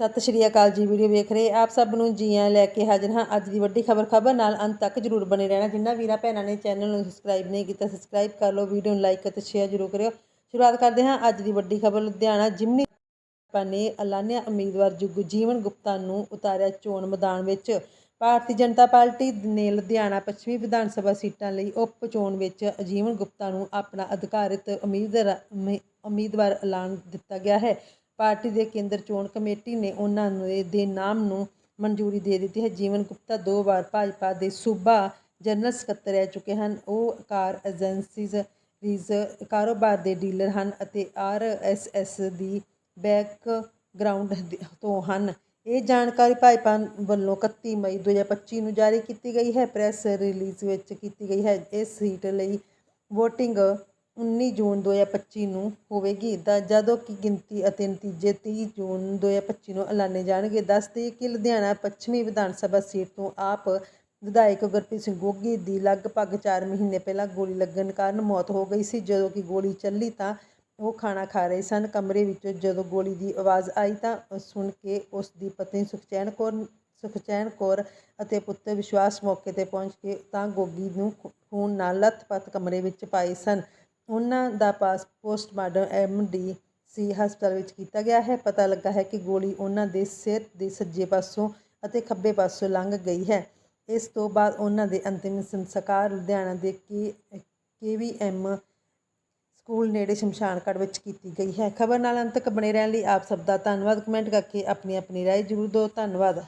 ਸਤਿ ਸ਼੍ਰੀ ਅਕਾਲ ਜੀ ਵੀਡੀਓ ਵੇਖ ਰਹੇ ਆਪ ਸਭ ਨੂੰ ਜੀ ਆਇਆਂ ਲੈ ਕੇ ਹਾਜ਼ਰ ਹਾਂ ਅੱਜ ਦੀ ਵੱਡੀ ਖਬਰ ਖਬਰ ਨਾਲ ਅੰਤ ਤੱਕ ਜਰੂਰ ਬਣੇ ਰਹਿਣਾ। ਜਿਨ੍ਹਾਂ ਵੀਰਾਂ ਭੈਣਾਂ ਨੇ ਚੈਨਲ ਨੂੰ ਸਬਸਕ੍ਰਾਈਬ ਨਹੀਂ ਕੀਤਾ ਸਬਸਕ੍ਰਾਈਬ ਕਰ ਲਓ, ਵੀਡੀਓ ਨੂੰ ਲਾਈਕ ਅਤੇ ਸ਼ੇਅਰ ਜਰੂਰ ਕਰਿਓ। ਸ਼ੁਰੂਆਤ ਕਰਦੇ ਹਾਂ ਅੱਜ ਦੀ ਵੱਡੀ ਖਬਰ ਲੁਧਿਆਣਾ। ਜਿਮਨੀ ਭਾਜਪਾ ਨੇ ਐਲਾਨਿਆ ਉਮੀਦਵਾਰ ਜੁਗੂ ਜੀਵਨ ਗੁਪਤਾ ਨੂੰ ਉਤਾਰਿਆ ਚੋਣ ਮੈਦਾਨ ਵਿੱਚ। ਭਾਰਤੀ ਜਨਤਾ ਪਾਰਟੀ ਨੇ ਲੁਧਿਆਣਾ ਪੱਛਮੀ ਵਿਧਾਨ ਸਭਾ ਸੀਟਾਂ ਲਈ ਉਪ ਚੋਣ ਵਿੱਚ ਅਜੀਵਨ ਗੁਪਤਾ ਨੂੰ ਆਪਣਾ ਅਧਿਕਾਰਿਤ ਉਮੀਦਵਾਰ ਉਮੀਦਵਾਰ ਐਲਾਨ ਦਿੱਤਾ ਗਿਆ ਹੈ। ਪਾਰਟੀ ਦੇ ਕੇਂਦਰ ਚੋਣ ਕਮੇਟੀ ਨੇ ਉਹਨਾਂ ਦੇ ਦੇ ਨਾਮ ਨੂੰ ਮਨਜ਼ੂਰੀ ਦੇ ਦਿੱਤੀ ਹੈ। ਜੀਵਨ ਗੁਪਤਾ ਦੋ ਵਾਰ ਭਾਜਪਾ ਦੇ ਸੂਬਾ ਜਨਰਲ ਸਕੱਤਰ ਰਹਿ ਚੁੱਕੇ ਹਨ। ਉਹ ਕਾਰ ਏਜੰਸੀਜ਼, ਰੀਜ਼ ਕਾਰੋਬਾਰ ਦੇ ਡੀਲਰ ਹਨ ਅਤੇ ਆਰਐਸਐਸ ਦੀ ਬੈਕਗ੍ਰਾਉਂਡ ਤੋਂ ਹਨ। ਇਹ ਜਾਣਕਾਰੀ ਭਾਜਪਾ ਵੱਲੋਂ 31 ਮਈ 2025 ਨੂੰ ਜਾਰੀ ਕੀਤੀ ਗਈ ਹੈ। ਪ੍ਰੈਸ ਰਿਲੀਜ਼ ਵਿੱਚ ਕੀਤੀ ਗਈ ਹੈ। ਇਸ ਸੀਟ ਲਈ VOTING 19 ਜੂਨ 2025 ਨੂੰ ਹੋਵੇਗੀ। ਤਾਂ ਜਦੋਂ ਕਿ ਗਿਣਤੀ ਅਤੇ ਨਤੀਜੇ 30 ਜੂਨ 2025 ਨੂੰ ਐਲਾਨੇ ਜਾਣਗੇ ਦੱਸ ਦੇਈਏ ਕਿ ਲੁਧਿਆਣਾ ਪੱਛਮੀ ਵਿਧਾਨ ਸਭਾ ਸੀਟ ਤੋਂ ਆਪ ਵਿਧਾਇਕ ਗੁਰਪ੍ਰੀਤ ਸਿੰਘ ਗੋਗੀ ਦੀ ਲਗਭਗ 4 ਮਹੀਨੇ ਪਹਿਲਾਂ ਗੋਲੀ ਲੱਗਣ ਕਾਰਨ ਮੌਤ ਹੋ ਗਈ ਸੀ। ਜਦੋਂ ਕਿ ਗੋਲੀ ਚੱਲੀ ਤਾਂ ਉਹ ਖਾਣਾ ਖਾ ਰਹੇ ਸਨ। ਕਮਰੇ ਵਿੱਚੋਂ ਜਦੋਂ ਗੋਲੀ ਦੀ ਆਵਾਜ਼ ਆਈ ਤਾਂ ਸੁਣ ਕੇ ਉਸ ਦੀ ਪਤਨੀ ਸੁਖਚੈਨ ਕੌਰ ਸੁਖਚੈਨ ਕੌਰ ਅਤੇ ਪੁੱਤਰ ਵਿਸ਼ਵਾਸ ਮੌਕੇ ਤੇ ਪਹੁੰਚ ਕੇ ਤਾਂ ਗੋਗੀ ਨੂੰ ਖੂਨ ਨਾਲ ਲੱਥਪੱਥ ਕਮਰੇ ਵਿੱਚ ਪਾਏ ਸਨ। ਉਹਨਾਂ ਦਾ ਪਾਸ ਪੋਸਟਮਾਰਟਮ ਐਮਡੀ ਸੀ ਹਸਪਤਾਲ ਵਿੱਚ ਕੀਤਾ ਗਿਆ ਹੈ। ਪਤਾ ਲੱਗਾ ਹੈ ਕਿ ਗੋਲੀ ਉਹਨਾਂ ਦੇ ਸਿਰ ਦੇ ਸੱਜੇ ਪਾਸੋਂ ਅਤੇ ਖੱਬੇ ਪਾਸੋਂ ਲੰਘ ਗਈ ਹੈ। ਇਸ ਤੋਂ ਬਾਅਦ ਉਹਨਾਂ ਦੇ ਅੰਤਿਮ ਸੰਸਕਾਰ ਲੁਧਿਆਣਾ ਦੇ ਕੇ ਕੇਵੀਐਮ ਸਕੂਲ ਨੇੜੇ ਸ਼ਮਸ਼ਾਨ ਵਿੱਚ ਕੀਤੀ ਗਈ ਹੈ। ਖਬਰ ਨਾਲ ਅੰਤ ਤੱਕ ਬਣੇ ਰਹਿਣ ਲਈ ਆਪ ਸਭ ਦਾ ਧੰਨਵਾਦ। ਕਮੈਂਟ ਕਰਕੇ ਆਪਣੀ ਆਪਣੀ ਰਾਏ ਜ਼ਰੂਰ ਦਿਓ। ਧੰਨਵਾਦ।